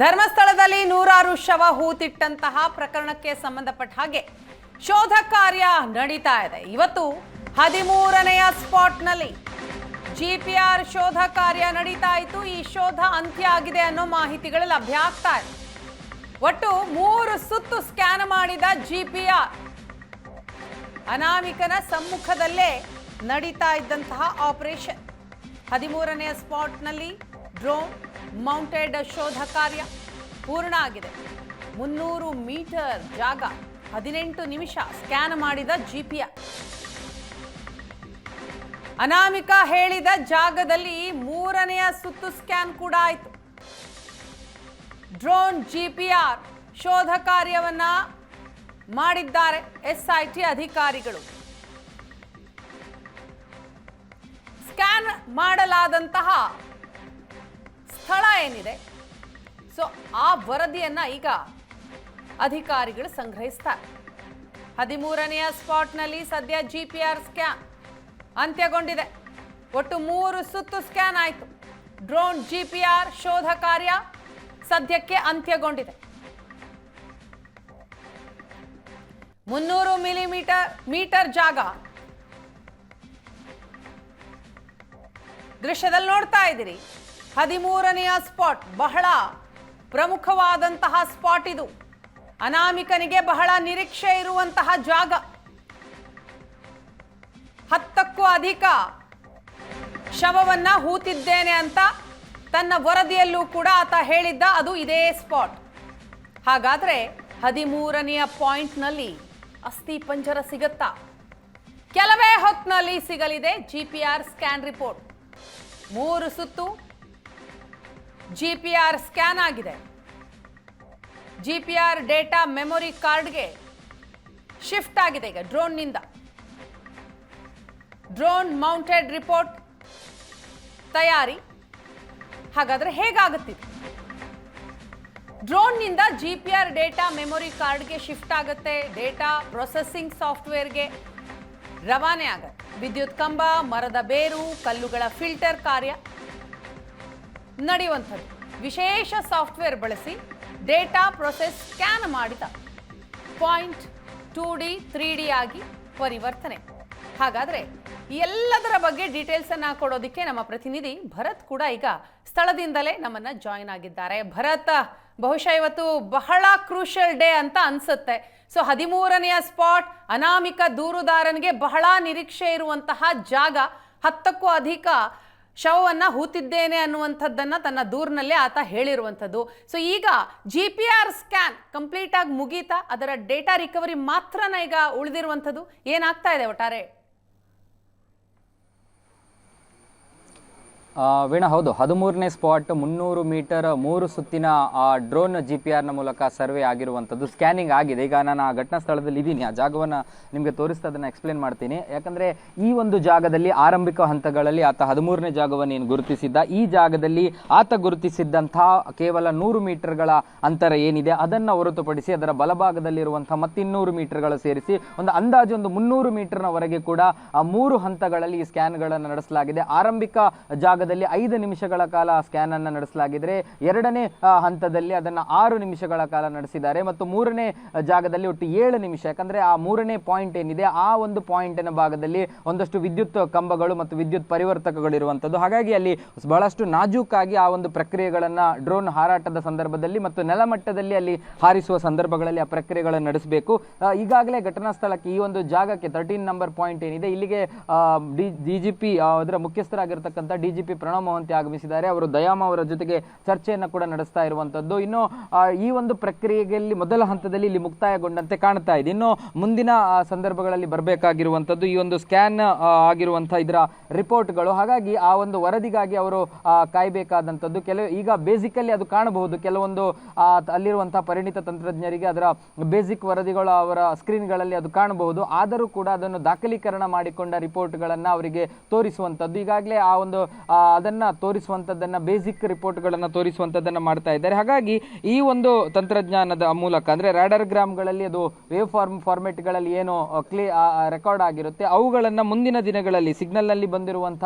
ಧರ್ಮಸ್ಥಳದಲ್ಲಿ ನೂರಾರು ಶವ ಹೂತಿಟ್ಟಂತಹ ಪ್ರಕರಣಕ್ಕೆ ಸಂಬಂಧಪಟ್ಟ ಹಾಗೆ ಶೋಧ ಕಾರ್ಯ ನಡೀತಾ ಇದೆ. ಇವತ್ತು ಹದಿಮೂರನೆಯ ಸ್ಪಾಟ್ನಲ್ಲಿ ಜಿಪಿಆರ್ ಶೋಧ ಕಾರ್ಯ ನಡೀತಾ ಇತ್ತು. ಈ ಶೋಧ ಅಂತ್ಯ ಆಗಿದೆ ಅನ್ನೋ ಮಾಹಿತಿಗಳು ಲಭ್ಯ ಆಗ್ತಾ ಇದೆ. ಒಟ್ಟು ಮೂರು ಸುತ್ತು ಸ್ಕ್ಯಾನ್ ಮಾಡಿದ ಜಿಪಿಆರ್ ಅನಾಮಿಕನ ಸಮ್ಮುಖದಲ್ಲೇ ನಡೀತಾ ಇದ್ದಂತಹ ಆಪರೇಷನ್. ಹದಿಮೂರನೆಯ ಸ್ಪಾಟ್ನಲ್ಲಿ ಡ್ರೋನ್ ಮೌಂಟೆಡ್ ಶೋಧ ಕಾರ್ಯ ಪೂರ್ಣ ಆಗಿದೆ. ಮುನ್ನೂರು ಮೀಟರ್ ಜಾಗ ಹದಿನೆಂಟು ನಿಮಿಷ ಸ್ಕ್ಯಾನ್ ಮಾಡಿದ ಜಿಪಿಆರ್ ಅನಾಮಿಕ ಹೇಳಿದ ಜಾಗದಲ್ಲಿ ಮೂರನೆಯ ಸುತ್ತು ಸ್ಕ್ಯಾನ್ ಕೂಡ ಆಯಿತು. ಡ್ರೋನ್ ಜಿಪಿಆರ್ ಶೋಧ ಕಾರ್ಯವನ್ನ ಮಾಡಿದ್ದಾರೆ ಎಸ್ಐಟಿ ಅಧಿಕಾರಿಗಳು. ಸ್ಕ್ಯಾನ್ ಮಾಡಲಾದಂತಹ ಸ್ಥಳ ಏನಿದೆ? ಸೊ ಆ ವರದಿಯನ್ನ ಈಗ ಅಧಿಕಾರಿಗಳು ಸಂಗ್ರಹಿಸ್ತಾರೆ. ಹದಿಮೂರನೆಯ ಸ್ಪಾಟ್ನಲ್ಲಿ ಸದ್ಯ ಜಿ ಪಿ ಆರ್ ಸ್ಕ್ಯಾನ್ ಅಂತ್ಯಗೊಂಡಿದೆ. ಒಟ್ಟು ಮೂರು ಸುತ್ತು ಸ್ಕ್ಯಾನ್ ಆಯಿತು. ಡ್ರೋನ್ ಜಿ ಪಿ ಆರ್ ಶೋಧ ಕಾರ್ಯ ಸದ್ಯಕ್ಕೆ ಅಂತ್ಯಗೊಂಡಿದೆ. ಮುನ್ನೂರು ಮಿಲಿಮೀಟರ್, ಮೀಟರ್ ಜಾಗ ದೃಶ್ಯದಲ್ಲಿ ನೋಡ್ತಾ ಇದ್ದೀರಿ. ಹದಿಮೂರನೆಯ ಸ್ಪಾಟ್ ಬಹಳ ಪ್ರಮುಖವಾದಂತಹ ಸ್ಪಾಟ್ ಇದು. ಅನಾಮಿಕನಿಗೆ ಬಹಳ ನಿರೀಕ್ಷೆ ಇರುವಂತಹ ಜಾಗ. ಹತ್ತಕ್ಕೂ ಅಧಿಕ ಶವವನ್ನ ಹೂತಿದ್ದೇನೆ ಅಂತ ತನ್ನ ವರದಿಯಲ್ಲೂ ಕೂಡ ಆತ ಹೇಳಿದ್ದ ಅದು ಇದೇ ಸ್ಪಾಟ್. ಹಾಗಾದ್ರೆ ಹದಿಮೂರನೆಯ ಪಾಯಿಂಟ್ನಲ್ಲಿ ಅಸ್ಥಿ ಪಂಜರ ಸಿಗತ್ತಾ? ಕೆಲವೇ ಹೊತ್ತಿನಲ್ಲಿ ಸಿಗಲಿದೆ ಜಿಪಿಆರ್ ಸ್ಕ್ಯಾನ್ ರಿಪೋರ್ಟ್. ಮೂರು ಸುತ್ತು ಜಿಪಿಆರ್ ಸ್ಕ್ಯಾನ್ ಆಗಿದೆ. G P R data memory ಕಾರ್ಡ್ಗೆ ಶಿಫ್ಟ್ ಆಗಿದೆ ಈಗ ಡ್ರೋನ್ನಿಂದ. ಡ್ರೋನ್ ಮೌಂಟೆಡ್ ರಿಪೋರ್ಟ್ ತಯಾರಿ ಹಾಗಾದ್ರೆ ಹೇಗಾಗುತ್ತಿದೆ? ಡ್ರೋನ್ನಿಂದ G P R data memory ಕಾರ್ಡ್ಗೆ ಶಿಫ್ಟ್ ಆಗುತ್ತೆ, ಡೇಟಾ ಪ್ರೊಸೆಸಿಂಗ್ ಸಾಫ್ಟ್ವೇರ್ಗೆ ರವಾನೆ ಆಗುತ್ತೆ. ವಿದ್ಯುತ್ ಕಂಬ, ಮರದ ಬೇರು, ಕಲ್ಲುಗಳ ಫಿಲ್ಟರ್ ಕಾರ್ಯ. ನಡೆಯುವಂಥದ್ದು. ವಿಶೇಷ ಸಾಫ್ಟ್ವೇರ್ ಬಳಸಿ ಡೇಟಾ ಪ್ರೊಸೆಸ್ ಸ್ಕ್ಯಾನ್ ಮಾಡಿದ point two D, three D ಆಗಿ ಪರಿವರ್ತನೆ. ಹಾಗಾದರೆ ಎಲ್ಲದರ ಬಗ್ಗೆ ಡೀಟೇಲ್ಸನ್ನು ಕೊಡೋದಕ್ಕೆ ನಮ್ಮ ಪ್ರತಿನಿಧಿ ಭರತ್ ಕೂಡ ಈಗ ಸ್ಥಳದಿಂದಲೇ ನಮ್ಮನ್ನು ಜಾಯಿನ್ ಆಗಿದ್ದಾರೆ. ಭರತ್, ಬಹುಶಃ ಇವತ್ತು ಬಹಳ ಕ್ರೂಷಲ್ ಡೇ ಅಂತ ಅನಿಸುತ್ತೆ. ಸೊ ಹದಿಮೂರನೆಯ ಸ್ಪಾಟ್ ಅನಾಮಿಕ ದೂರುದಾರನಿಗೆ ಬಹಳ ನಿರೀಕ್ಷೆ ಇರುವಂತಹ ಜಾಗ, ಹತ್ತಕ್ಕೂ ಅಧಿಕ ಶವವನ್ನ ಹೂತಿದ್ದೇನೆ ಅನ್ನುವಂಥದ್ದನ್ನು ತನ್ನ ದೂರಿನಲ್ಲೇ ಆತ ಹೇಳಿರುವಂಥದ್ದು. ಸೊ ಈಗ ಜಿ ಪಿ ಆರ್ ಸ್ಕ್ಯಾನ್ ಕಂಪ್ಲೀಟಾಗಿ ಮುಗೀತಾ, ಅದರ ಡೇಟಾ ರಿಕವರಿ ಮಾತ್ರನ ಈಗ ಉಳಿದಿರುವಂಥದ್ದು. ಏನಾಗ್ತಾ ಇದೆ ಒಟ್ಟಾರೆ ಆ, ವೀಣಾ, ಹೌದು. ಹದಿಮೂರನೇ ಸ್ಪಾಟ್ ಮುನ್ನೂರು ಮೀಟರ್, ಮೂರು ಸುತ್ತಿನ ಆ ಡ್ರೋನ್ ಜಿ ಪಿ ಆರ್ನ ಮೂಲಕ ಸರ್ವೆ ಆಗಿರುವಂಥದ್ದು, ಸ್ಕ್ಯಾನಿಂಗ್ ಆಗಿದೆ. ಈಗ ನಾನು ಆ ಘಟನಾ ಸ್ಥಳದಲ್ಲಿ ಇದ್ದೀನಿ. ಆ ಜಾಗವನ್ನು ನಿಮಗೆ ತೋರಿಸ್ತಾ ಅದನ್ನು ಎಕ್ಸ್ಪ್ಲೇನ್ ಮಾಡ್ತೀನಿ. ಯಾಕಂದರೆ ಈ ಒಂದು ಜಾಗದಲ್ಲಿ ಆರಂಭಿಕ ಹಂತಗಳಲ್ಲಿ ಆತ ಹದಿಮೂರನೇ ಜಾಗವನ್ನು ಏನು ಗುರುತಿಸಿದ್ದ, ಈ ಜಾಗದಲ್ಲಿ ಆತ ಗುರುತಿಸಿದ್ದಂಥ ಕೇವಲ ನೂರು ಮೀಟರ್ಗಳ ಅಂತರ ಏನಿದೆ, ಅದನ್ನು ಹೊರತುಪಡಿಸಿ ಅದರ ಬಲಭಾಗದಲ್ಲಿರುವಂಥ ಮತ್ತಿನ್ನೂರು ಮೀಟರ್ಗಳು ಸೇರಿಸಿ ಒಂದು ಅಂದಾಜು ಒಂದು ಮುನ್ನೂರು ಮೀಟರ್ನವರೆಗೆ ಕೂಡ ಆ ಮೂರು ಹಂತಗಳಲ್ಲಿ ಈ ಸ್ಕ್ಯಾನ್ಗಳನ್ನು ನಡೆಸಲಾಗಿದೆ. ಆರಂಭಿಕ ಜಾಗದಲ್ಲಿ ಐದು ನಿಮಿಷಗಳ ಕಾಲ ಸ್ಕ್ಯಾನ್ ಅನ್ನು ನಡೆಸಲಾಗಿದ್ರೆ ಎರಡನೇ ಹಂತದಲ್ಲಿ ಅದನ್ನು ಆರು ನಿಮಿಷಗಳ ಕಾಲ ನಡೆಸಿದ್ದಾರೆ ಮತ್ತು ಮೂರನೇ ಜಾಗದಲ್ಲಿ ಒಟ್ಟು ಏಳು ನಿಮಿಷ. ಯಾಕಂದ್ರೆ ಆ ಮೂರನೇ ಪಾಯಿಂಟ್ ಏನಿದೆ, ಆ ಒಂದು ಪಾಯಿಂಟಿನ ಭಾಗದಲ್ಲಿ ಒಂದಷ್ಟು ವಿದ್ಯುತ್ ಕಂಬಗಳು ಮತ್ತು ವಿದ್ಯುತ್ ಪರಿವರ್ತಕಗಳು ಇರುವಂಥದ್ದು ಹಾಗಾಗಿ ಅಲ್ಲಿ ಬಹಳಷ್ಟು ನಾಜೂಕಾಗಿ ಆ ಒಂದು ಪ್ರಕ್ರಿಯೆಗಳನ್ನು ಡ್ರೋನ್ ಹಾರಾಟದ ಸಂದರ್ಭದಲ್ಲಿ ಮತ್ತು ನೆಲಮಟ್ಟದಲ್ಲಿ ಅಲ್ಲಿ ಹಾರಿಸುವ ಸಂದರ್ಭಗಳಲ್ಲಿ ಆ ಪ್ರಕ್ರಿಯೆಗಳನ್ನು ನಡೆಸಬೇಕು. ಈಗಾಗಲೇ ಘಟನಾ ಸ್ಥಳಕ್ಕೆ ಈ ಒಂದು ಜಾಗಕ್ಕೆ ತರ್ಟೀನ್ ನಂಬರ್ ಪಾಯಿಂಟ್ ಏನಿದೆ, ಇಲ್ಲಿಗೆ ಡಿ ಜಿ ಪಿ ಅದರ ಮುಖ್ಯಸ್ಥರಾಗಿರ್ತಕ್ಕಂಥ ಡಿ ಜಿ ಪ್ರಣವ್ ಮಹಂತಿ ಆಗಮಿಸಿದ್ದಾರೆ. ಅವರು ದಯಾಮ ಅವರ ಜೊತೆಗೆ ಚರ್ಚೆಯನ್ನು ಕೂಡ ನಡೆಸ್ತಾ ಇರುವಂಥದ್ದು ಇನ್ನು ಈ ಒಂದು ಪ್ರಕ್ರಿಯೆಯಲ್ಲಿ ಮೊದಲ ಹಂತದಲ್ಲಿ ಇಲ್ಲಿ ಮುಕ್ತಾಯಗೊಂಡಂತೆ ಕಾಣ್ತಾ ಇದೆ. ಇನ್ನು ಮುಂದಿನ ಸಂದರ್ಭಗಳಲ್ಲಿ ಬರಬೇಕಾಗಿರುವಂಥದ್ದು ಈ ಒಂದು ಸ್ಕ್ಯಾನ್ ಆಗಿರುವಂಥ ಇದರ ರಿಪೋರ್ಟ್ಗಳು. ಹಾಗಾಗಿ ಆ ಒಂದು ವರದಿಗಾಗಿ ಅವರು ಕಾಯಬೇಕಾದಂಥದ್ದು ಕೆಲವು, ಈಗ ಬೇಸಿಕಲ್ಲಿ ಅದು ಕಾಣಬಹುದು. ಕೆಲವೊಂದು ಅಲ್ಲಿರುವಂಥ ಪರಿಣಿತ ತಂತ್ರಜ್ಞರಿಗೆ ಅದರ ಬೇಸಿಕ್ ವರದಿಗಳು ಅವರ ಸ್ಕ್ರೀನ್ಗಳಲ್ಲಿ ಅದು ಕಾಣಬಹುದು. ಆದರೂ ಕೂಡ ಅದನ್ನು ದಾಖಲೀಕರಣ ಮಾಡಿಕೊಂಡ ರಿಪೋರ್ಟ್ಗಳನ್ನು ಅವರಿಗೆ ತೋರಿಸುವಂಥದ್ದು ಈಗಾಗಲೇ ಆ ಒಂದು ಅದನ್ನ ತೋರಿಸುವಂಥದ್ದನ್ನು ಬೇಸಿಕ್ ರಿಪೋರ್ಟ್ಗಳನ್ನು ತೋರಿಸುವಂಥದ್ದನ್ನು ಮಾಡ್ತಾ ಇದ್ದಾರೆ. ಹಾಗಾಗಿ ಈ ಒಂದು ತಂತ್ರಜ್ಞಾನದ ಮೂಲಕ, ಅಂದರೆ ರಾಡರ್ ಗ್ರಾಮ್ಗಳಲ್ಲಿ ಅದು ವೇವ್ ಫಾರ್ಮ್ ಫಾರ್ಮೆಟ್ಗಳಲ್ಲಿ ಏನು ಕ್ಲೇ ರೆಕಾರ್ಡ್ ಆಗಿರುತ್ತೆ. ಅವುಗಳನ್ನು ಮುಂದಿನ ದಿನಗಳಲ್ಲಿ ಸಿಗ್ನಲ್ನಲ್ಲಿ ಬಂದಿರುವಂಥ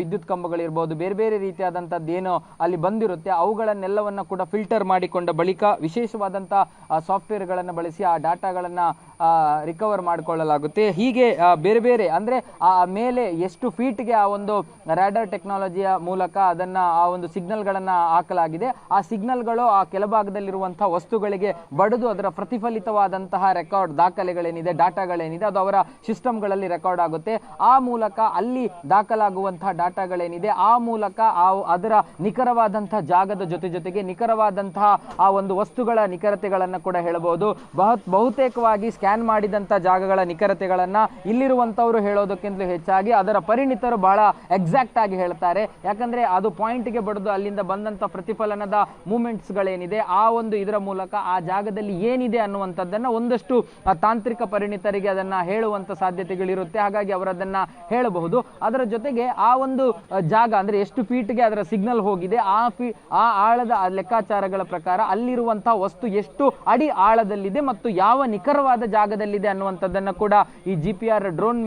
ವಿದ್ಯುತ್ ಕಂಬಗಳಿರ್ಬೋದು ಬೇರೆ ಬೇರೆ ರೀತಿಯಾದಂಥದ್ದು ಏನು ಅಲ್ಲಿ ಬಂದಿರುತ್ತೆ, ಅವುಗಳನ್ನೆಲ್ಲವನ್ನು ಕೂಡ ಫಿಲ್ಟರ್ ಮಾಡಿಕೊಂಡ ಬಳಿಕ ವಿಶೇಷವಾದಂಥ ಸಾಫ್ಟ್ವೇರ್ಗಳನ್ನು ಬಳಸಿ ಆ ಡಾಟಾಗಳನ್ನ ರಿಕವರ್ ಮಾಡಿಕೊಳ್ಳಲಾಗುತ್ತೆ. ಹೀಗೆ ಬೇರೆ ಬೇರೆ, ಅಂದರೆ ಆ ಮೇಲೆ ಎಷ್ಟು ಫೀಟ್ಗೆ ಆ ಒಂದು ರ್ಯಾಡರ್ ಟೆಕ್ನಾಲಜಿಯ ಮೂಲಕ ಅದನ್ನು, ಆ ಒಂದು ಸಿಗ್ನಲ್ಗಳನ್ನು ಹಾಕಲಾಗಿದೆ. ಆ ಸಿಗ್ನಲ್ಗಳು ಆ ಕೆಳಭಾಗದಲ್ಲಿರುವಂಥ ವಸ್ತುಗಳಿಗೆ ಬಡಿದು ಅದರ ಪ್ರತಿಫಲಿತವಾದಂತಹ ರೆಕಾರ್ಡ್ ದಾಖಲೆಗಳೇನಿದೆ, ಡಾಟಾಗಳೇನಿದೆ, ಅದು ಅವರ ಸಿಸ್ಟಮ್ಗಳಲ್ಲಿ ರೆಕಾರ್ಡ್ ಆಗುತ್ತೆ. ಆ ಮೂಲಕ ಅಲ್ಲಿ ದಾಖಲಾಗುವಂಥ ಡಾಟಾಗಳೇನಿದೆ, ಆ ಮೂಲಕ ಆ ಅದರ ನಿಖರವಾದಂಥ ಜಾಗದ ಜೊತೆ ಜೊತೆಗೆ ನಿಖರವಾದಂತಹ ಆ ಒಂದು ವಸ್ತುಗಳ ನಿಖರತೆಗಳನ್ನು ಕೂಡ ಹೇಳಬಹುದು ಬಹು ಬಹುತೇಕವಾಗಿ ಸ್ಕ್ಯಾನ್ ಮಾಡಿದಂಥ ಜಾಗಗಳ ನಿಖರತೆಗಳನ್ನು ಇಲ್ಲಿರುವಂಥವ್ರು ಹೇಳೋದಕ್ಕಿಂತಲೂ ಹೆಚ್ಚಾಗಿ ಅದರ ಪರಿಣಿತರು ಬಹಳ ಎಕ್ಸಾಕ್ಟ್ ಆಗಿ ಹೇಳ್ತಾರೆ. ಯಾಕಂದ್ರೆ ಅದು ಪಾಯಿಂಟ್ಗೆ ಬಡಿದು ಅಲ್ಲಿಂದ ಬಂದಂಥ ಪ್ರತಿಫಲನದ ಮೂಮೆಂಟ್ಸ್ಗಳೇನಿದೆ ಆ ಒಂದು ಇದರ ಮೂಲಕ ಆ ಜಾಗದಲ್ಲಿ ಏನಿದೆ ಅನ್ನುವಂಥದ್ದನ್ನು ಒಂದಷ್ಟು ತಾಂತ್ರಿಕ ಪರಿಣಿತರಿಗೆ ಅದನ್ನ ಹೇಳುವಂಥ ಸಾಧ್ಯತೆಗಳಿರುತ್ತೆ. ಹಾಗಾಗಿ ಅವರದನ್ನ ಹೇಳಬಹುದು. ಅದರ ಜೊತೆಗೆ ಆ ಒಂದು ಜಾಗ ಅಂದ್ರೆ ಎಷ್ಟು ಫೀಟ್ಗೆ ಅದರ ಸಿಗ್ನಲ್ ಹೋಗಿದೆ, ಆ ಫೀ ಆ ಆಳದ ಲೆಕ್ಕಾಚಾರಗಳ ಪ್ರಕಾರ ಅಲ್ಲಿರುವಂತಹ ವಸ್ತು ಎಷ್ಟು ಅಡಿ ಆಳದಲ್ಲಿದೆ ಮತ್ತು ಯಾವ ನಿಖರವಾದ ಜಾಗದಲ್ಲಿದೆ ಅನ್ನುವಂಥದ್ದನ್ನು ಕೂಡ ಈ ಜಿ ಪಿ ಆರ್ ಡ್ರೋನ್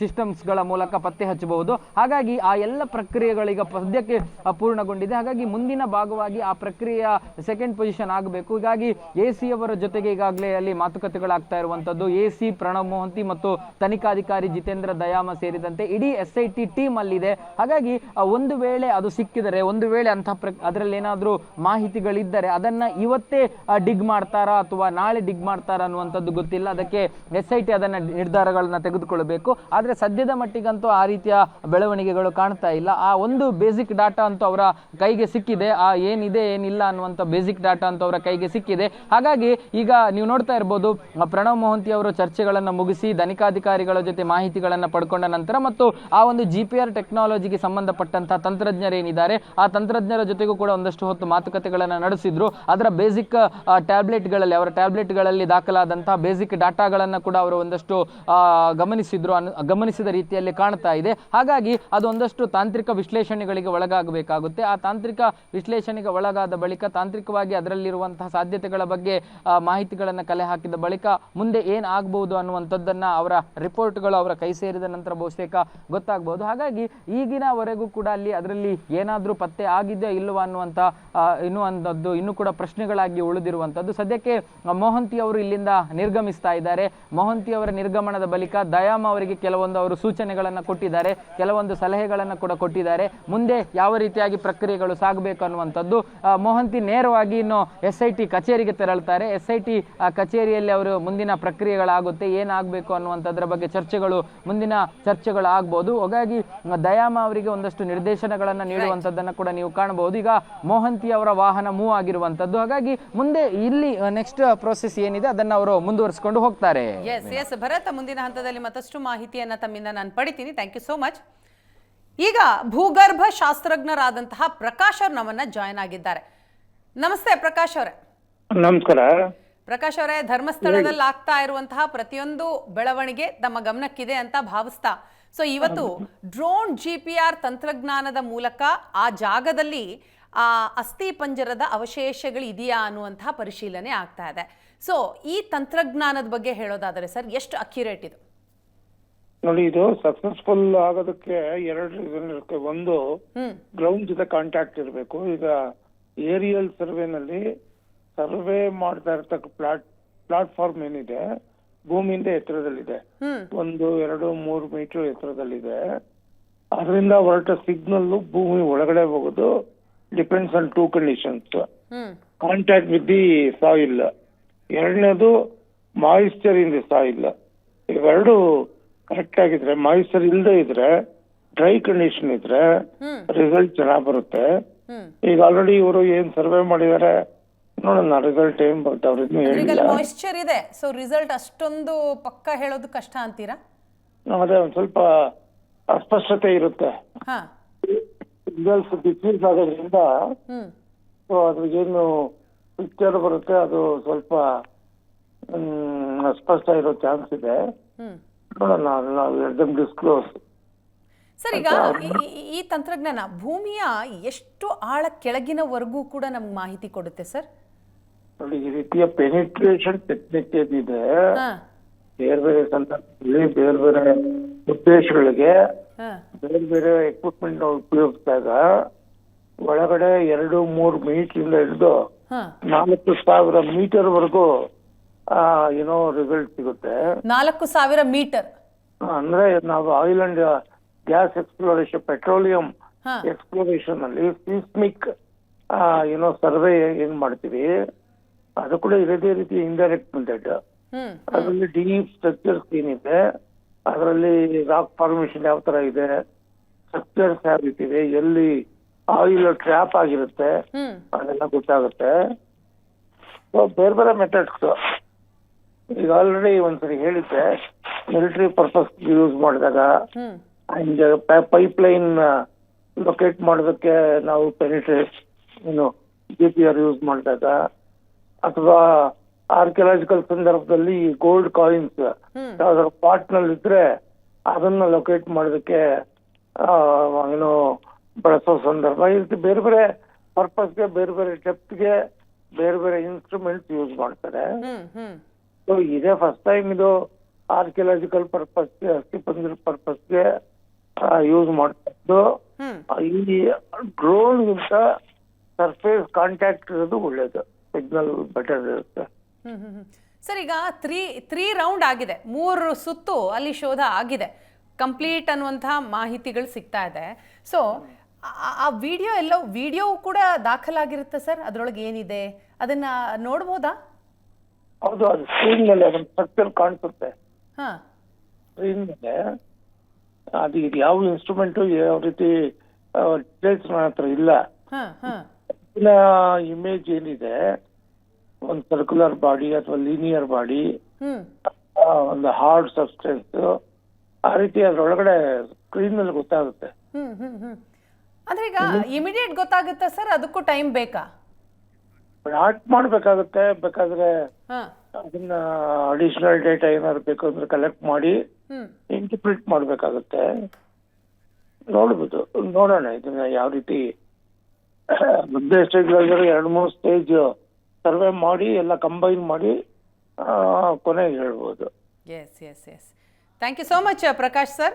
ಸಿಸ್ಟಮ್ಸ್ಗಳ ಮೂಲಕ ಪತ್ತೆ ಹಚ್ಚಬಹುದು. ಹಾಗಾಗಿ ಆ ಎಲ್ಲ ಪ್ರಕ್ರಿಯೆಗಳೀಗ ಸದ್ಯಕ್ಕೆ ಪೂರ್ಣಗೊಂಡಿದೆ. ಹಾಗಾಗಿ ಮುಂದಿನ ಭಾಗವಾಗಿ ಆ ಪ್ರಕ್ರಿಯೆಯ ಸೆಕೆಂಡ್ ಪೊಸಿಷನ್ ಆಗಬೇಕು. ಹೀಗಾಗಿ ಎ ಅವರ ಜೊತೆಗೆ ಈಗಾಗಲೇ ಅಲ್ಲಿ ಮಾತುಕತೆಗಳಾಗ್ತಾ ಇರುವಂತದ್ದು ಎ ಸಿ ಪ್ರಣವ್ ಮೋಹಂತಿ ಮತ್ತು ತನಿಖಾಧಿಕಾರಿ ಜಿತೇಂದ್ರ ದಯಾಮ ಸೇರಿದಂತೆ ಇಡೀ ಎಸ್ ಐ ಟಿ ಟೀಮ್ ಅಲ್ಲಿದೆ. ಹಾಗಾಗಿ ಒಂದು ವೇಳೆ ಅದು ಸಿಕ್ಕಿದರೆ, ಒಂದು ವೇಳೆ ಅಂತಹ ಪ್ರ ಅದರಲ್ಲಿ ಏನಾದರೂ ಮಾಹಿತಿಗಳಿದ್ದರೆ ಅದನ್ನ ಇವತ್ತೇ ಡಿಗ್ ಮಾಡ್ತಾರಾ ಅಥವಾ ನಾಳೆ ಡಿಗ್ ಮಾಡ್ತಾರಾ ಅನ್ನುವಂಥದ್ದು ಗೊತ್ತಿಲ್ಲ. ಅದಕ್ಕೆ ಎಸ್ ಐ ಟಿ ಅದನ್ನ ನಿರ್ಧಾರಗಳನ್ನ ತೆಗೆದುಕೊಳ್ಳಬೇಕು. ಆದರೆ ಸದ್ಯದ ಮಟ್ಟಿಗಂತೂ ಆ ರೀತಿಯ ಬೆಳವಣಿಗೆಗಳು ಕಾಣ್ತಾ ಇಲ್ಲ. ಆ ಒಂದು ಬೇಸಿಕ್ ಡಾಟಾ ಅಂತೂ ಅವರ ಕೈಗೆ ಸಿಕ್ಕಿದೆ. ಆ ಏನಿದೆ, ಏನಿಲ್ಲ ಅನ್ನುವಂಥ ಬೇಸಿಕ್ ಡಾಟಾ ಅಂತೂ ಅವರ ಕೈಗೆ ಸಿಕ್ಕಿದೆ. ಹಾಗಾಗಿ ಈಗ ನೀವು ನೋಡ್ತಾ ಇರ್ಬೋದು, ಪ್ರಣವ್ ಮೋಹಂತಿ ಅವರು ಚರ್ಚೆಗಳನ್ನು ಮುಗಿಸಿ, ಧನಿಕಾಧಿಕಾರಿಗಳ ಜೊತೆ ಮಾಹಿತಿಗಳನ್ನು ಪಡ್ಕೊಂಡ ನಂತರ ಮತ್ತು ಆ ಒಂದು ಜಿ ಪಿ ಆರ್ ಟೆಕ್ನಾಲಜಿಗೆ ಸಂಬಂಧಪಟ್ಟಂತಹ ತಂತ್ರಜ್ಞರೇನಿದ್ದಾರೆ, ಆ ತಂತ್ರಜ್ಞರ ಜೊತೆಗೂ ಕೂಡ ಒಂದಷ್ಟು ಹೊತ್ತು ಮಾತುಕತೆಗಳನ್ನು ನಡೆಸಿದ್ರು. ಅದರ ಬೇಸಿಕ್ ಟ್ಯಾಬ್ಲೆಟ್ಗಳಲ್ಲಿ ಅವರ ಟ್ಯಾಬ್ಲೆಟ್ಗಳಲ್ಲಿ ದಾಖಲಾದಂತಹ ಬೇಸಿಕ್ ಡಾಟಾಗಳನ್ನು ಕೂಡ ಅವರು ಒಂದಷ್ಟು ಗಮನಿಸಿದ್ರು, ಅನ್, ಗಮನಿಸಿದ ರೀತಿಯಲ್ಲಿ ಕಾಣ್ತಾ ಇದೆ. ಹಾಗಾಗಿ ಅದು ಒಂದಷ್ಟು ತಾಂತ್ರಿಕ ವಿಶ್ಲೇಷಣೆಗಳಿಗೆ ಒಳಗಾಗಬೇಕಾಗುತ್ತೆ. ಆ ತಾಂತ್ರಿಕ ವಿಶ್ಲೇಷಣೆಗೆ ಒಳಗಾದ ಬಳಿಕ, ತಾಂತ್ರಿಕವಾಗಿ ಅದರಲ್ಲಿರುವಂತಹ ಸಾಧ್ಯತೆಗಳ ಬಗ್ಗೆ ಮಾಹಿತಿಗಳನ್ನು ಕಲೆ ಹಾಕಿದ ಬಳಿಕ ಮುಂದೆ ಏನು ಆಗ್ಬಹುದು ಅನ್ನುವಂಥದ್ದನ್ನು ಅವರ ರಿಪೋರ್ಟ್ಗಳು ಅವರ ಕೈ ಸೇರಿದ ನಂತರ ಬಹುತೇಕ ಗೊತ್ತಾಗಬಹುದು ಹಾಗಾಗಿ ಈಗಿನವರೆಗೂ ಕೂಡ ಅಲ್ಲಿ ಅದರಲ್ಲಿ ಏನಾದರೂ ಪತ್ತೆ ಆಗಿದೆಯೋ ಇಲ್ಲವಾ ಅನ್ನುವಂಥ ಇನ್ನೂ ಒಂದದ್ದು ಇನ್ನೂ ಕೂಡ ಪ್ರಶ್ನೆಗಳಾಗಿ ಉಳಿದಿರುವಂಥದ್ದು. ಸದ್ಯಕ್ಕೆ ಮೋಹಂತಿ ಅವರು ಇಲ್ಲಿಂದ ನಿರ್ಗಮಿಸ್ತಾ ಇದ್ದಾರೆ. ಮೋಹಂತಿ ಅವರ ನಿರ್ಗಮನದ ಬಳಿಕ ದಯಾಮ ಅವರಿಗೆ ಕೆಲವೊಂದು ಅವರು ಸೂಚನೆಗಳನ್ನು ಕೊಟ್ಟಿದ್ದಾರೆ ಕೆಲವೊಂದು ಸಲಹೆಗಳನ್ನು ಕೂಡ ಕೊಟ್ಟಿದ್ದಾರೆ. ಮುಂದೆ ಯಾವ ರೀತಿಯಾಗಿ ಪ್ರಕ್ರಿಯೆಗಳು ಸಾಗಬೇಕು ಅನ್ನುವಂಥದ್ದು ಮೊಹಂತಿ ನೇರವಾಗಿ ಇನ್ನು ಎಸ್ ಐ ಟಿ ಕಚೇರಿಗೆ ತೆರಳುತ್ತಾರೆ ಎಸ್ ಐ ಟಿ ಕಚೇರಿಯಲ್ಲಿ ಅವರು ಮುಂದಿನ ಪ್ರಕ್ರಿಯೆಗಳಾಗುತ್ತೆ ಏನಾಗಬೇಕು ಅನ್ನುವಂಥದ್ರ ಬಗ್ಗೆ ಚರ್ಚೆಗಳು ಮುಂದಿನ ಚರ್ಚೆಗಳು ಆಗ್ಬೋದು. ಹಾಗಾಗಿ ದಯಾಮ ಅವರಿಗೆ ಒಂದಷ್ಟು ನಿರ್ದೇಶನಗಳನ್ನು ನೀಡುವಂಥದ್ದನ್ನು ಕೂಡ ನೀವು ಕಾಣಬಹುದು. ಈಗ ಮೋಹಂತಿ ಅವರ ವಾಹನ ಮೂವ್ ಆಗಿರುವಂಥದ್ದು. ಹಾಗಾಗಿ ಮುಂದೆ ಇಲ್ಲಿ ನೆಕ್ಸ್ಟ್ ಪ್ರೋಸೆಸ್ ಏನಿದೆ ಅದನ್ನು ಅವರು ಮುಂದುವರಿಸಿಕೊಂಡು ಹೋಗ್ತಾರೆ. ಎಸ್ ಎಸ್ ಭರತ್ ಮುಂದಿನ ಹಂತದಲ್ಲಿ ಮತ್ತಷ್ಟು ಮಾಹಿತಿಯನ್ನ ತಮ್ಮಿಂದ ನಾನು ಪಡಿತೀನಿ. ಥ್ಯಾಂಕ್ ಯು ಸೋ ಮಚ್ ಈಗ ಭೂಗರ್ಭ ಶಾಸ್ತ್ರಜ್ಞರಾದಂತಹ ಪ್ರಕಾಶ್ ಅವರು ನಮ್ಮನ್ನ ಜಾಯ್ನ್ ಆಗಿದ್ದಾರೆ. ನಮಸ್ತೆ ಪ್ರಕಾಶ್ ಅವರೇ. ನಮಸ್ಕಾರ. ಪ್ರಕಾಶ್ ಅವರೇ ಧರ್ಮಸ್ಥಳದಲ್ಲಿ ಆಗ್ತಾ ಇರುವಂತಹ ಪ್ರತಿಯೊಂದು ಬೆಳವಣಿಗೆ ತಮ್ಮ ಗಮನಕ್ಕಿದೆ ಅಂತ ಭಾವಿಸ್ತಾ. ಸೊ ಇವತ್ತು ಡ್ರೋನ್ ಜಿ ಪಿ ಆರ್ ತಂತ್ರಜ್ಞಾನದ ಮೂಲಕ ಆ ಜಾಗದಲ್ಲಿ ಆ ಅಸ್ಥಿ ಪಂಜರದ ಅವಶೇಷಗಳು ಇದೆಯಾ ಅನ್ನುವಂತಹ ಪರಿಶೀಲನೆ ಆಗ್ತಾ ಇದೆ. ಸೊ ಈ ತಂತ್ರಜ್ಞಾನದ ಬಗ್ಗೆ ಹೇಳೋದಾದರೆ ಸರ್ ಎಷ್ಟು ಅಕ್ಯುರೇಟ್ ಇದು? ನೋಡಿ ಇದು ಸಕ್ಸಸ್ಫುಲ್ ಆಗೋದಕ್ಕೆ ಎರಡು ರೀಸನ್ ಇರುತ್ತೆ. ಒಂದು ಗ್ರೌಂಡ್ ಜೊತೆ ಕಾಂಟ್ಯಾಕ್ಟ್ ಇರಬೇಕು. ಈಗ ಏರಿಯಲ್ ಸರ್ವೆನಲ್ಲಿ ಸರ್ವೆ ಮಾಡ್ತಾ ಇರ್ತಕ್ಕ ಪ್ಲಾಟ್ ಪ್ಲಾಟ್ಫಾರ್ಮ್ ಏನಿದೆ ಭೂಮಿಯಿಂದ ಎತ್ತರದಲ್ಲಿದೆ. ಒಂದು ಎರಡು ಮೂರು ಮೀಟರ್ ಎತ್ತರದಲ್ಲಿದೆ. ಅದರಿಂದ ಹೊರಟ ಸಿಗ್ನಲ್ ಭೂಮಿ ಒಳಗಡೆ ಹೋಗೋದು depends on two conditions contact with the soil ಎರಡನೇದು ಮಾಯಿಶ್ಚರ್ ಇನ್ ದಿ ಸಾಯಿಲ್ ಇವೆರಡು ಕರೆಕ್ಟ್ ಆಗಿದ್ರೆ ಮಾಯಿಶ್ಚರ್ ಇಲ್ಲದೆ ಇದ್ರೆ ಡ್ರೈ ಕಂಡೀಷನ್ ಇದ್ರೆ ರಿಸಲ್ಟ್ ಚೆನ್ನಾಗಿ ಬರುತ್ತೆ. ಈಗ ಆಲ್ರೆಡಿ ಇವರು ಏನ್ ಸರ್ವೆ ಮಾಡಿದ್ದಾರೆ ನೋಡೋಣ ರಿಸಲ್ಟ್ ಏನ್ ಬರುತ್ತೆ ಅವ್ರ ಮಾಯಿಶ್ಚರ್ ಇದೆ. ಸೊ ರಿಸಲ್ಟ್ ಅಷ್ಟೊಂದು ಪಕ್ಕ ಹೇಳೋದು ಕಷ್ಟ ಅಂತೀರಾ? ಅದೇ ಒಂದ್ ಸ್ವಲ್ಪ ಅಸ್ಪಷ್ಟತೆ ಇರುತ್ತೆ. ಹಾ. ರಿಸಲ್ಟ್ಸ್ ಡಿಫ್ಯೂಸ್ ಆಗೋದ್ರಿಂದ ಸೊ ಅದ್ರಿಗೇನು ಪಿಕ್ಚರ್ ಬರುತ್ತೆ ಅದು ಸ್ವಲ್ಪ ಸ್ಪಷ್ಟ ಅಸ್ಪಷ್ಟ ಇರೋ ಚಾನ್ಸ್ ಇದೆ. ನೋಡೋಣ ನಾವು ಡಿಸ್ಕ್ಲೋಸ್ ಸರ್ ಈಗ ಈ- ತಂತ್ರಜ್ಞಾನ ಭೂಮಿಯ ಎಷ್ಟು ಆಳ ಕೆಳಗಿನವರೆಗೂ ಕೂಡ ನಮ್ಗೆ ಮಾಹಿತಿ ಕೊಡುತ್ತೆ ಸರ್? ನೋಡಿ ಈ ರೀತಿಯ ಪೆನಿಟ್ರೇಷನ್ ಟೆಕ್ನಿಕ್ ಏನಿದೆ ಬೇರೆ ಬೇರೆ ಸಂದರ್ಭದಲ್ಲಿ ಬೇರೆ ಬೇರೆ ಉದ್ದೇಶಗಳಿಗೆ ಬೇರೆ ಬೇರೆ ಎಕ್ವಿಪ್ಮೆಂಟ್ ಉಪಯೋಗಿಸಿದಾಗ ಒಳಗಡೆ ಎರಡು ಮೂರು ಇಂದ ಹಿಡಿದು ನಾಲ್ಕು ಸಾವಿರ ಮೀಟರ್ ವರೆಗೂ ಏನೋ ರಿಸಲ್ಟ್ ಸಿಗುತ್ತೆ. ನಾಲ್ಕು ಸಾವಿರ ಮೀಟರ್. ಅಂದ್ರೆ ನಾವು oil and gas exploration petroleum exploration ಅಲ್ಲಿ ಸೀಸ್ಮಿಕ್ ಏನೋ ಸರ್ವೆ ಏನ್ ಮಾಡ್ತೀವಿ ಅದು ಕೂಡ ಇದೇ ರೀತಿ ಇಂಡೈರೆಕ್ಟ್ ಮೆಥಡ್ ಅದರಲ್ಲಿ ಡೀಪ್ ಸ್ಟ್ರಕ್ಚರ್ಸ್ ಏನಿದೆ ಅದರಲ್ಲಿ ರಾಕ್ ಫಾರ್ಮೇಶನ್ ಯಾವ ತರ ಇದೆ ಸ್ಟ್ರಕ್ಚರ್ಸ್ ಯಾವ ರೀತಿ ಇದೆ ಎಲ್ಲಿ ಆಯಿಲ್ ಟ್ರ್ಯಾಪ್ ಆಗಿರುತ್ತೆ. ಅದೆಲ್ಲ ಗೊತ್ತಾಗುತ್ತೆ. ಬೇರೆ ಬೇರೆ ಮೆಥಡ್ಸ್ ಈಗ ಆಲ್ರೆಡಿ ಒಂದ್ಸರಿ ಹೇಳಿದ್ದೆ ಮಿಲಿಟರಿ ಪರ್ಪಸ್ ಯೂಸ್ ಮಾಡಿದಾಗ ಅಂಡ್ ಪೈಪ್ ಲೈನ್ ಲೊಕೇಟ್ ಮಾಡೋದಕ್ಕೆ ನಾವು ಪೆನಿಟ್ರೇಟ್ ಏನು ಜಿ ಪಿ ಆರ್ ಯೂಸ್ ಮಾಡಿದಾಗ ಅಥವಾ ಆರ್ಕಿಯಾಲಜಿಕಲ್ ಸಂದರ್ಭದಲ್ಲಿ ಗೋಲ್ಡ್ ಕಾಯಿನ್ಸ್ ಯಾವ್ದಾದ್ರು ಪಾಟ್ನಲ್ಲಿ ಇದ್ರೆ ಅದನ್ನ ಲೊಕೇಟ್ ಮಾಡೋದಕ್ಕೆ ಏನು ಬಳಸೋ ಸಂದರ್ಭ. ರೀತಿ ಬೇರೆ ಬೇರೆ ಪರ್ಪಸ್ಗೆ ಬೇರೆ ಬೇರೆ ಡೆಪ್ತ್ಗೆ ಬೇರೆ ಬೇರೆ ಇನ್ಸ್ಟ್ರೂಮೆಂಟ್ಸ್ ಯೂಸ್ ಮಾಡ್ತಾರೆ. ಸೊ ಇದೇ ಫಸ್ಟ್ ಟೈಮ್ ಇದು ಆರ್ಕಿಯಾಲಜಿಕಲ್ ಪರ್ಪಸ್ಗೆ ಅಸ್ಥಿಪಂಜರ ಪರ್ಪಸ್ಗೆ ಯೂಸ್ ಮಾಡ್ತಿದ್ದು. ಈ ಡ್ರೋನ್ ಡ್ರೋನ್ಗಿಂತ ಸರ್ಫೇಸ್ ಕಾಂಟ್ಯಾಕ್ಟ್ ಇರೋದು ಒಳ್ಳೇದು. ಸಿಗ್ನಲ್ ಬೆಟರ್ ಇರುತ್ತೆ. ಸರ್ ಈಗ ತ್ರೀ ತ್ರೀ ರೌಂಡ್ ಆಗಿದೆ. ಮೂರು ಸುತ್ತು ಅಲ್ಲಿ ಶೋಧ ಆಗಿದೆ. ಕಂಪ್ಲೀಟ್ ಅನ್ನುವಂತಹ ಮಾಹಿತಿಗಳು ಸಿಗ್ತಾ ಇದೆ. ಸೊ ಆ ವಿಡಿಯೋ ಎಲ್ಲ ವಿಡಿಯೋ ಕೂಡ ದಾಖಲಾಗಿರುತ್ತೆ ಸರ್? ಅದರೊಳಗೆ ಏನಿದೆ? ಅದನ್ನ ನೋಡ್ಬೋದಾ? ಹೌದು ಅದು ಸ್ಕ್ರೀನ್ ಮೇಲೆ ಒಂದು ಸರ್ಕಲ್ ಕಾಣಿಸುತ್ತೆ. ಹಾ. ಸ್ಕ್ರೀನ್ ಮೇಲೆ ಅದು ಇದು ಯಾವ ಇನ್ಸ್ಟ್ರೂಮೆಂಟು ಯಾವ ರೀತಿ ಡೀಟೇಲ್ಸ್ ನನ್ನ ಹತ್ರ ಇಲ್ಲ. ಹಾ ಹಾ. ಇಮೇಜ್ ಏನಿದೆ ಒಂದು ಸರ್ಕ್ಯುಲರ್ ಬಾಡಿ ಅಥವಾ ಲೀನಿಯರ್ ಬಾಡಿ ಹ್ಮ್. ಒಂದು ಹಾರ್ಡ್ ಸಬ್ಸ್ಟೆನ್ಸ್ ಆ ರೀತಿ ಅದ್ರೊಳಗಡೆ ಸ್ಕ್ರೀನ್ ಮೇಲೆ ಗೊತ್ತಾಗುತ್ತೆ. ಹ್ಮ್ ಹ್ಮ್ ಹ್ಮ್. ಅಂದ್ರೆ ಈಗ ಇಮಿಡಿಯೇಟ್ ಗೊತ್ತಾಗುತ್ತೆ ಸರ್ ಅದಕ್ಕೂ ಟೈಮ್ ಬೇಕಾ? ಆಕ್ಟ್ ಮಾಡ್ಬೇಕಾಗುತ್ತೆ. ಬೇಕಾದ್ರೆ ಹಾ. ಅದನ್ನ ಅಡಿಷನಲ್ ಡೇಟಾ ಏನಾದ್ರು ಬೇಕು ಅಂದ್ರೆ ಕಲೆಕ್ಟ್ ಮಾಡಿ ಹ್ಮ್. ಇಂಟರ್ಪ್ರಿಟ್ ಮಾಡಬೇಕಾಗುತ್ತೆ. ನೋಡ್ಬೋದು. ನೋಡೋಣ. ಇದನ್ನ ಯಾವ ರೀತಿ ಮುದ್ದೆ ಸ್ಟೇಜ್ಗಳಲ್ಲಿ ಎರಡು ಮೂರು ಸ್ಟೇಜ್ ಸರ್ವೆ ಮಾಡಿ ಎಲ್ಲ ಕಂಬೈನ್ ಮಾಡಿ ಆ, ಕೊನೆಗೆ ಹೇಳ್ಬೋದು. Yes yes yes thank you so much Prakash sir